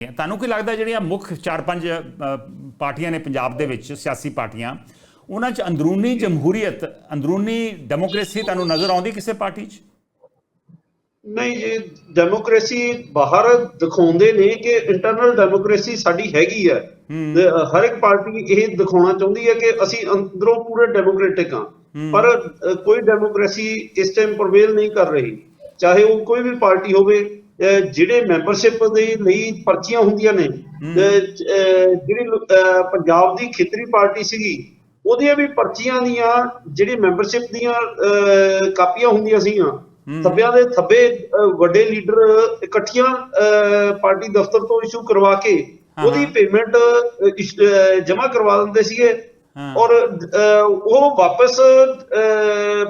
ਤੁਹਾਨੂੰ ਕੀ ਲੱਗਦਾ ਜਿਹੜੀਆਂ ਮੁੱਖ 4-5 ਪਾਰਟੀਆਂ ਨੇ ਪੰਜਾਬ ਦੇ ਵਿੱਚ ਸਿਆਸੀ ਪਾਰਟੀਆਂ ਉਹਨਾਂ 'ਚ ਅੰਦਰੂਨੀ ਜਮਹੂਰੀਅਤ ਅੰਦਰੂਨੀ ਡੈਮੋਕ੍ਰੇਸੀ ਤੁਹਾਨੂੰ ਨਜ਼ਰ ਆਉਂਦੀ ਕਿਸੇ ਪਾਰਟੀ 'ਚ? ਨਹੀਂ ਜੀ ਡੈਮੋਕ੍ਰੇਸੀ ਬਾਹਰ ਦਿਖਾਉਂਦੇ ਨੇ ਕਿ ਇੰਟਰਨਲ ਡੈਮੋਕ੍ਰੇਸੀ ਸਾਡੀ ਹੈਗੀ ਹੈ। ਹਰ ਇੱਕ ਪਾਰਟੀ ਇਹ ਦਿਖਾਉਣਾ ਚਾਹੁੰਦੀ ਹੈ ਕਿ ਅਸੀਂ ਅੰਦਰੋਂ ਪੂਰੇ ਡੈਮੋਕ੍ਰੈਟਿਕ ਹਾਂ। ਪਰ ਕੋਈ ਡੈਮੋਕ੍ਰੇਸੀ ਇਸ ਟਾਈਮ ਪ੍ਰਵੇਲ ਨਹੀਂ ਕਰ ਰਹੀ। ਚਾਹੇ ਉਹ ਕੋਈ ਵੀ ਪਾਰਟੀ ਹੋਵੇ ਜਿਹੜੇ ਮੈਂਬਰਸ਼ਿਪ ਦੇ ਲਈ ਪਰਚੀਆਂ ਹੁੰਦੀਆਂ ਨੇ ਜਿਹੜੀ ਪੰਜਾਬ ਦੀ ਖੇਤਰੀ ਪਾਰਟੀ ਸੀਗੀ ਉਹਦੀਆਂ ਵੀ ਪਰਚੀਆਂ ਦੀਆਂ ਜਿਹੜੀ ਮੈਂਬਰਸ਼ਿਪ ਦੀਆਂ ਕਾਪੀਆਂ ਹੁੰਦੀਆਂ ਸੀਗੀਆਂ ਥੱਬਿਆਂ ਦੇ ਥੱਬੇ ਵੱਡੇ ਲੀਡਰ ਇਕੱਠੀਆਂ ਪਾਰਟੀ ਦਫ਼ਤਰ ਤੋਂ ਇਸ਼ੂ ਕਰਵਾ ਕੇ ਉਹਦੀ। ਪੇਮੈਂਟ ਜਮ੍ਹਾਂ ਕਰਵਾ ਦਿੰਦੇ ਸੀਗੇ। ਔਰ ਉਹ ਵਾਪਸ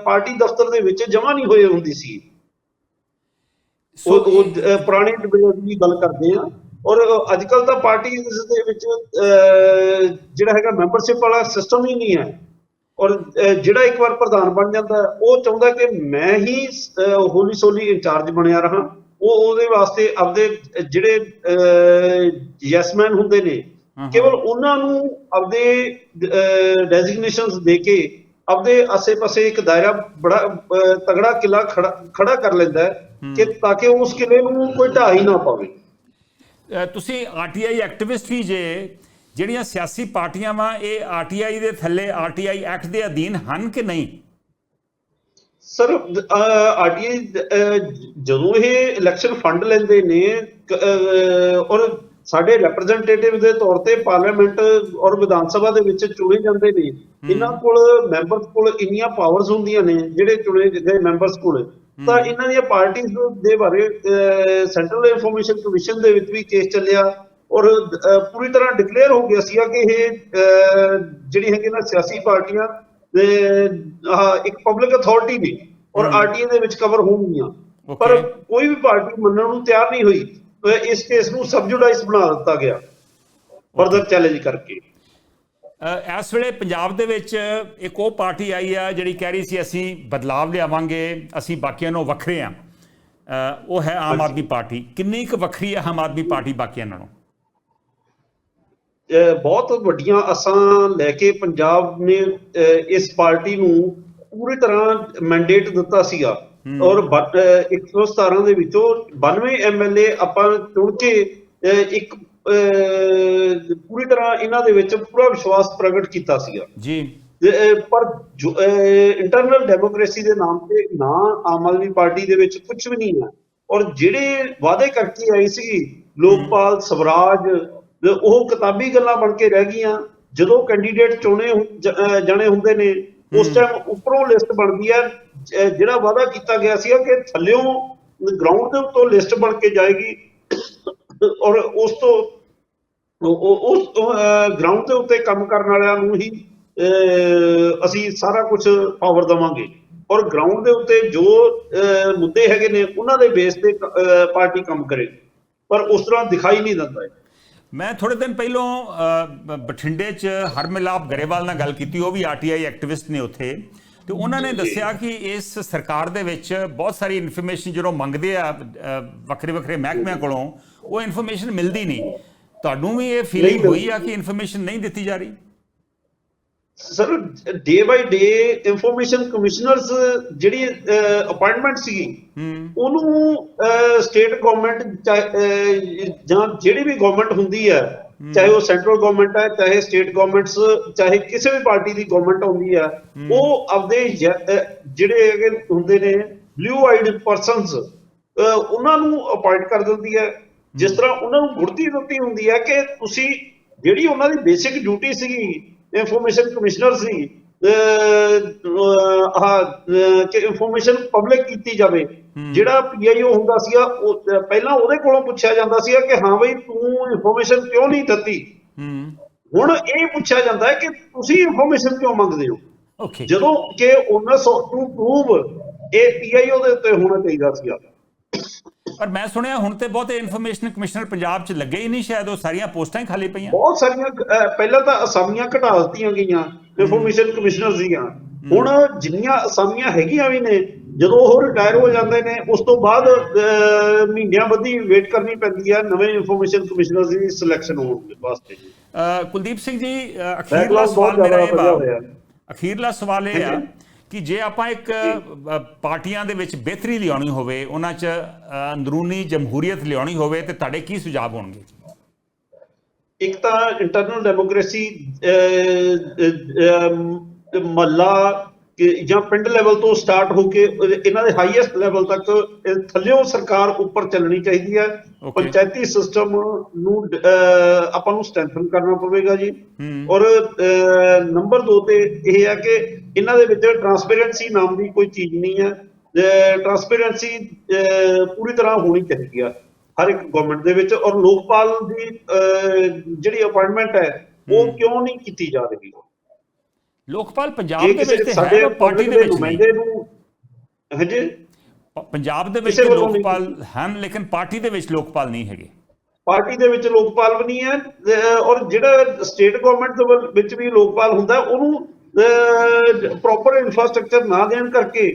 ਪਾਰਟੀ ਦਫ਼ਤਰ ਦੇ ਵਿੱਚ ਜਮ੍ਹਾਂ ਨਹੀਂ ਹੋਏ ਹੁੰਦੀ ਸੋ ਉਹ ਪੁਰਾਣੀ ਡਿਬੇਟ ਦੀ ਗੱਲ ਕਰਦੇ ਆ। ਔਰ ਅੱਜ ਕੱਲ ਤਾਂ ਪਾਰਟੀ ਦੇ ਵਿੱਚ ਜਿਹੜਾ ਹੈਗਾ ਮੈਂਬਰਸ਼ਿਪ ਵਾਲਾ ਸਿਸਟਮ ਹੀ ਨਹੀਂ ਹੈ। ਔਰ ਜਿਹੜਾ ਇੱਕ ਵਾਰ ਪ੍ਰਧਾਨ ਬਣ ਜਾਂਦਾ ਉਹ ਚਾਹੁੰਦਾ ਕਿ ਮੈਂ ਹੀ ਹੋਲੀ ਸੋਲੀ ਇੰਚਾਰਜ ਬਣਿਆ ਰਹਾ। ਉਹ ਉਹਦੇ ਵਾਸਤੇ ਆਪਦੇ ਜਿਹੜੇ ਯੈਸਮੈਨ ਹੁੰਦੇ ਨੇ। ਕੇਵਲ ਉਹਨਾਂ ਨੂੰ ਆਪਦੇ ਡੈਜ਼ਿਗਨੇਸ਼ਨਸ ਦੇ ਕੇ ਆਪਦੇ ਆਸੇ-ਪਾਸੇ ਇੱਕ ਦਾਇਰਾ ਬੜਾ ਤਗੜਾ ਕਿਲਾ ਖੜਾ ਖੜਾ ਕਰ ਲੈਂਦਾ ਹੈ ਕਿ ਤਾਂ ਕਿ ਉਸ ਕਿਲੇ ਨੂੰ ਕੋਈ ਢਾਹ ਹੀ ਨਾ ਪਾਵੇ। ਤੁਸੀਂ ਆਰਟੀਆਈ ਐਕਟਿਵਿਸਟ ਵੀ ਜੇ ਜਿਹੜੀਆਂ ਸਿਆਸੀ ਪਾਰਟੀਆਂ ਵਾ ਇਹ ਆਰਟੀਆਈ ਦੇ ਥੱਲੇ ਆਰਟੀਆਈ ਐਕਟ ਦੇ ਅਧੀਨ ਹਨ ਕਿ ਨਹੀਂ? ਸਰ ਆਰਟੀਆਈ ਜਦੋਂ ਇਹ ਇਲੈਕਸ਼ਨ ਫੰਡ ਲੈਂਦੇ ਨੇ ਔਰ ਸਾਡੇ ਰਿਪਰੈਜ਼ੈਂਟੇਟਿਵ ਦੇ ਤੌਰ ਤੇ ਪਾਰਲੀਮੈਂਟ ਔਰ ਵਿਧਾਨ ਸਭਾ ਦੇ ਵਿੱਚ ਚੁਣੇ ਜਾਂਦੇ ਨੇ। ਇਹਨਾਂ ਕੋਲ ਮੈਂਬਰਸ ਕੋਲ ਇੰਨੀਆਂ ਪਾਵਰਸ ਹੁੰਦੀਆਂ ਨੇ ਜਿਹੜੇ ਚੁਣੇ ਗਏ ਮੈਂਬਰਸ ਕੋਲ। ਤਾਂ ਇਹਨਾਂ ਦੀਆਂ ਪਾਰਟੀਆਂ ਦੇ ਬਾਰੇ ਸੈਂਟਰਲ ਇਨਫੋਰਮੇਸ਼ਨ ਕਮਿਸ਼ਨ ਦੇ ਵਿੱਚ ਵੀ ਕੇਸ ਚੱਲਿਆ ਔਰ ਪੂਰੀ ਤਰ੍ਹਾਂ ਡਿਕਲੇਅਰ ਹੋ ਗਿਆ ਸੀਗਾ ਕਿ ਇਹ ਜਿਹੜੀ ਹੈਗੀ ਨਾ ਸਿਆਸੀ ਪਾਰਟੀਆਂ ਤੇ ਆਹ ਇੱਕ ਪਬਲਿਕ ਅਥਾਰਟੀ ਨੇ ਔਰ ਆਰਟੀਏ ਦੇ ਵਿੱਚ ਕਵਰ ਹੋਣਗੀਆਂ। ਪਰ. ਕੋਈ ਵੀ ਪਾਰਟੀ ਮੰਨਣ ਨੂੰ ਤਿਆਰ ਨਹੀਂ ਹੋਈ। ਇਸ ਕੇਸ ਨੂੰ ਸਬਜੂਡਾਈਜ਼ ਬਣਾ ਦਿੱਤਾ ਗਿਆ। ਫਰਦਰ ਚੈਲੰਜ ਕਰਕੇ। ਇਸ ਵੇਲੇ ਪੰਜਾਬ ਦੇ ਵਿੱਚ ਇੱਕ ਉਹ ਪਾਰਟੀ ਆਈ ਆ ਜਿਹੜੀ ਕਹਿ ਰਹੀ ਸੀ ਅਸੀਂ ਬਦਲਾਵ ਲਿਆਵਾਂਗੇ ਅਸੀਂ ਬਾਕੀਆਂ ਨਾਲੋਂ ਵੱਖਰੇ ਆ। ਉਹ ਹੈ ਆਮ ਆਦਮੀ ਪਾਰਟੀ। ਕਿੰਨੀ ਕੁ ਵੱਖਰੀ ਹੈ ਆਮ ਆਦਮੀ ਪਾਰਟੀ ਬਾਕੀਆਂ ਨਾਲੋਂ? ਬਹੁਤ ਵੱਡੀਆਂ ਆਸਾਂ ਲੈ ਕੇ ਪੰਜਾਬ ਨੇ ਇਸ ਪਾਰਟੀ ਨੂੰ ਪੂਰੀ ਤਰ੍ਹਾਂ ਮੈਂਡੇਟ ਦਿੱਤਾ ਸੀਗਾ। ਔਰ ਬ- ਅਹ 117 ਦੇ ਵਿੱਚੋਂ 92 ਐਮਐਲਏ ਆਪਾਂ ਚੁਣ ਕੇ ਇੱਕ ਪੂਰੀ ਤਰ੍ਹਾਂ ਇਹਨਾਂ ਦੇ ਵਿੱਚ ਪੂਰਾ ਵਿਸ਼ਵਾਸ ਪ੍ਰਗਟ ਕੀਤਾ ਸੀਗਾ। ਜੀ। ਪਰ ਇੰਟਰਨਲ ਡੈਮੋਕ੍ਰੇਸੀ ਦੇ ਨਾਮ ਤੇ ਨਾ ਆਮ ਆਦਮੀ ਪਾਰਟੀ ਦੇ ਵਿੱਚ ਕੁਝ ਵੀ ਨਹੀਂ ਹੈ। ਔਰ ਜਿਹੜੇ ਵਾਅਦੇ ਕਰਕੇ ਆਈ ਸੀਗੀ ਲੋਕਪਾਲ ਸਵਰਾਜ ਉਹ ਕਿਤਾਬੀ ਗੱਲਾਂ ਬਣ ਕੇ ਰਹਿ ਗਈਆਂ। ਜਦੋਂ ਕੈਂਡੀਡੇਟ ਚੁਣੇ ਜਾਣੇ ਹੁੰਦੇ ਨੇ ਉਸ ਟਾਈਮ ਉੱਪਰੋਂ ਲਿਸਟ ਬਣਦੀ ਹੈ ਜਿਹੜਾ ਵਾਅਦਾ ਕੀਤਾ ਗਿਆ ਸੀ ਕਿ ਥੱਲਿਓਂ ਗਰਾਊਂਡ ਦੇ ਉੱਤੋਂ ਲਿਸਟ ਬਣ ਕੇ ਜਾਏਗੀ ਔਰ ਉਸ ਤੋਂ ਉਸ ਗਰਾਊਂਡ ਦੇ ਉੱਤੇ ਕੰਮ ਕਰਨ ਵਾਲਿਆਂ ਨੂੰ ਹੀ ਅਸੀਂ ਸਾਰਾ ਕੁਝ ਪਾਵਰ ਦਵਾਂਗੇ। ਔਰ ਗਰਾਊਂਡ ਦੇ ਉੱਤੇ ਜੋ ਮੁੱਦੇ ਹੈਗੇ ਨੇ, ਉਹਨਾਂ ਦੇ ਬੇਸ ਤੇ ਪਾਰਟੀ ਕੰਮ ਕਰੇਗੀ। ਪਰ ਉਸ ਤਰ੍ਹਾਂ ਦਿਖਾਈ ਨਹੀਂ ਦਿੰਦਾ ਹੈ ਮੈਂ ਥੋੜੇ ਦਿਨ ਪਹਿਲਾਂ ਬਠਿੰਡੇ 'ਚ ਹਰਮਿਲਾਪ ਗਰੇਵਾਲ ਨਾਲ ਗੱਲ ਕੀਤੀ। ਉਹ ਵੀ ਆਰਟੀਆਈ ਐਕਟਿਵਿਸਟ ਨੇ ਉੱਥੇ। ਤੇ ਉਹਨਾਂ ਨੇ ਦੱਸਿਆ ਕਿ ਇਸ ਸਰਕਾਰ ਦੇ ਵਿੱਚ ਬਹੁਤ ਸਾਰੀ ਇਨਫੋਰਮੇਸ਼ਨ ਜਦੋਂ ਮੰਗਦੇ ਆ ਵੱਖਰੇ ਵੱਖਰੇ ਮਹਿਕਮਿਆਂ ਕੋਲੋਂ ਉਹ ਇਨਫੋਰਮੇਸ਼ਨ ਮਿਲਦੀ ਨਹੀਂ। ਤੁਹਾਨੂੰ ਵੀ ਇਹ ਫੀਲਿੰਗ ਹੋਈ ਆ ਕਿ ਇਨਫੋਰਮੇਸ਼ਨ ਨਹੀਂ ਦਿੱਤੀ ਜਾ ਰਹੀ? Sir day by day information commissioners ਜਿਹੜੀ ਅਪਾਇੰਟਮੈਂਟ ਸੀਗੀ ਉਹਨੂੰ ਸਟੇਟ ਗਵਰਨਮੈਂਟ ਜਾਂ ਜਿਹੜੀ ਵੀ ਗਵਰਨਮੈਂਟ ਹੁੰਦੀ ਹੈ ਚਾਹੇ ਉਹ ਸੈਂਟਰਲ ਗਵਰਨਮੈਂਟ ਹੈ ਚਾਹੇ ਸਟੇਟ ਗਵਰਨਮੈਂਟਸ ਚਾਹੇ ਕਿਸੇ ਵੀ ਪਾਰਟੀ ਦੀ ਗਵਰਨਮੈਂਟ ਹੁੰਦੀ ਹੈ। ਉਹ ਆਪਦੇ ਜਿਹੜੇ ਹੈਗੇ ਹੁੰਦੇ ਨੇ ਬਲੂ ਆਈਡ ਪਰਸਨਸ ਉਹਨਾਂ ਨੂੰ ਅਪਾਇੰਟ ਕਰ ਦਿੰਦੀ ਹੈ। ਜਿਸ ਤਰ੍ਹਾਂ ਉਹਨਾਂ ਨੂੰ ਗੁੜਤੀ ਦਿੱਤੀ ਹੁੰਦੀ ਹੈ ਕਿ ਤੁਸੀਂ ਜਿਹੜੀ ਉਹਨਾਂ ਦੀ ਬੇਸਿਕ ਡਿਊਟੀ ਸੀਗੀ ਇਨਫੋਰਮੇਸ਼ਨ ਕਮਿਸ਼ਨਰ ਸੀ ਅਹ, ਕਿ ਇਨਫੋਰਮੇਸ਼ਨ ਪਬਲਿਕ ਕੀਤੀ ਜਾਵੇ ਜਿਹੜਾ ਪੀਆਈਓ ਹੁੰਦਾ ਸੀਗਾ ਉਹ ਪਹਿਲਾਂ ਉਹਦੇ ਕੋਲੋਂ ਪੁੱਛਿਆ ਜਾਂਦਾ ਸੀਗਾ ਕਿ ਹਾਂ ਬਈ ਤੂੰ ਇਨਫੋਰਮੇਸ਼ਨ ਕਿਉਂ ਨਹੀਂ ਦਿੱਤੀ? ਹੁਣ ਇਹ ਪੁੱਛਿਆ ਜਾਂਦਾ ਹੈ ਕਿ ਤੁਸੀਂ ਇਨਫੋਰਮੇਸ਼ਨ ਕਿਉਂ ਮੰਗਦੇ ਹੋ? ਓਕੇ ਜਦੋਂ ਕਿ ਉਹਨਾਂ ਸੌ ਟੂ ਪ੍ਰੂਵ ਇਹ ਪੀਆਈਓ ਦੇ ਉੱਤੇ ਹੋਣਾ ਚਾਹੀਦਾ ਸੀਗਾ। ਪਰ ਮੈਂ ਸੁਣਿਆ ਹੁਣ ਤੇ ਬਹੁਤੇ ਇਨਫੋਰਮੇਸ਼ਨ ਕਮਿਸ਼ਨਰ ਪੰਜਾਬ 'ਚ ਲੱਗੇ ਹੀ ਨਹੀਂ ਸ਼ਾਇਦ ਉਹ ਸਾਰੀਆਂ ਪੋਸਟਾਂ ਹੀ ਖਾਲੀ ਪਈਆਂ। ਬਹੁਤ ਸਾਰੀਆਂ ਪਹਿਲਾਂ ਤਾਂ ਅਸਾਮੀਆਂ ਘਟਾ ਦਿੱਤੀਆਂ ਗਈਆਂ ਇਨਫੋਰਮੇਸ਼ਨ ਕਮਿਸ਼ਨਰ ਦੀਆਂ ਹੁਣ ਜਿੰਨੀਆਂ ਅਸਾਮੀਆਂ ਹੈਗੀਆਂ ਵੀ ਨੇ ਜਦੋਂ ਉਹ ਰਿਟਾਇਰ ਹੋ ਜਾਂਦੇ ਨੇ ਉਸ ਤੋਂ ਬਾਅਦ ਮਹੀਨਿਆਂ ਬੱਧੀ ਵੇਟ ਕਰਨੀ ਪੈਂਦੀ ਹੈ ਨਵੇਂ ਇਨਫੋਰਮੇਸ਼ਨ ਕਮਿਸ਼ਨਰ ਦੀ ਸਿਲੈਕਸ਼ਨ ਹੋਣ ਦੇ ਵਾਸਤੇ ਕੁਲਦੀਪ ਸਿੰਘ ਜੀ ਅਖੀਰਲਾ ਸਵਾਲ ਮੇਰਾ ਇਹ ਹੈ। ਅਖੀਰਲਾ ਸਵਾਲ ਇਹ ਆ। ਕਿ ਜੇ ਆਪਾਂ ਇੱਕ ਪਾਰਟੀਆਂ ਦੇ ਵਿੱਚ ਬਿਹਤਰੀ ਲਿਆਉਣੀ ਹੋਵੇ ਉਹਨਾਂ 'ਚ ਅੰਦਰੂਨੀ ਜਮਹੂਰੀਅਤ ਲਿਆਉਣੀ ਹੋਵੇ ਤੇ ਤੁਹਾਡੇ ਕੀ ਸੁਝਾਅ ਹੋਣਗੇ ਇੱਕ ਤਾਂ ਇੰਟਰਨਲ ਡੈਮੋਕ੍ਰੇਸੀ ਮੱਲਾ ਜਾਂ ਪਿੰਡ ਲੈਵਲ ਤੋਂ ਸਟਾਰਟ ਹੋ ਕੇ ਇਹਨਾਂ ਦੇ ਹਾਈਐਸਟ ਲੈਵਲ ਤੱਕ ਥੱਲਿਓਂ ਸਰਕਾਰ ਉੱਪਰ ਚੱਲਣੀ ਚਾਹੀਦੀ ਹੈ. ਪੰਚਾਇਤੀ ਸਿਸਟਮ ਨੂੰ ਆਪਾਂ ਨੂੰ ਸਟਰੈਂਥਨ ਕਰਨਾ ਪਵੇਗਾ ਜੀ। ਔਰ ਨੰਬਰ 2 ਤੇ ਇਹ ਹੈ ਕਿ ਇਹਨਾਂ ਦੇ ਵਿੱਚ ਟਰਾਂਸਪੇਰੈਂਸੀ ਨਾਮ ਦੀ ਕੋਈ ਚੀਜ਼ ਨਹੀਂ ਹੈ। ਟਰਾਂਸਪੇਰੈਂਸੀ ਪੂਰੀ ਤਰ੍ਹਾਂ ਹੋਣੀ ਚਾਹੀਦੀ ਆ ਹਰ ਇੱਕ ਗਵਰਨਮੈਂਟ ਦੇ ਵਿੱਚ। ਔਰ ਲੋਕਪਾਲ ਦੀ ਜਿਹੜੀ ਅਪਾਇੰਟਮੈਂਟ ਹੈ ਉਹ ਕਿਉਂ ਨਹੀਂ ਕੀਤੀ ਜਾ ਰਹੀ? ਲੋਕਪਾਲ ਪੰਜਾਬ ਦੇ ਵਿੱਚ ਤੇ ਹੈ ਪਰ ਪਾਰਟੀ ਦੇ ਵਿੱਚ ਨਹੀਂ ਨੁਮਾਇੰਦੇ ਨੂੰ ਹਾਂਜੀ? ਪੰਜਾਬ ਦੇ ਵਿੱਚ। ਲੋਕਪਾਲ ਹਨ ਲੇਕਿਨ ਪਾਰਟੀ ਦੇ ਵਿੱਚ ਲੋਕਪਾਲ ਨਹੀਂ ਹੈਗੇ। ਪਾਰਟੀ ਦੇ ਵਿੱਚ ਲੋਕਪਾਲ ਵੀ ਨਹੀਂ ਹੈ ਔਰ ਜਿਹੜਾ ਸਟੇਟ ਗਵਰਨਮੈਂਟ ਦੇ ਵਿੱਚ ਵੀ ਲੋਕਪਾਲ ਹੁੰਦਾ ਉਹਨੂੰ ਪ੍ਰੋਪਰ ਇਨਫਰਾਸਟ੍ਰਕਚਰ ਨਾ ਦੇਣ ਕਰਕੇ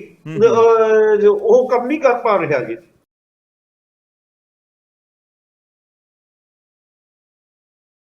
ਉਹ ਕੰਮ ਨਹੀਂ ਕਰ ਪਾ ਰਿਹਾ ਜੀ।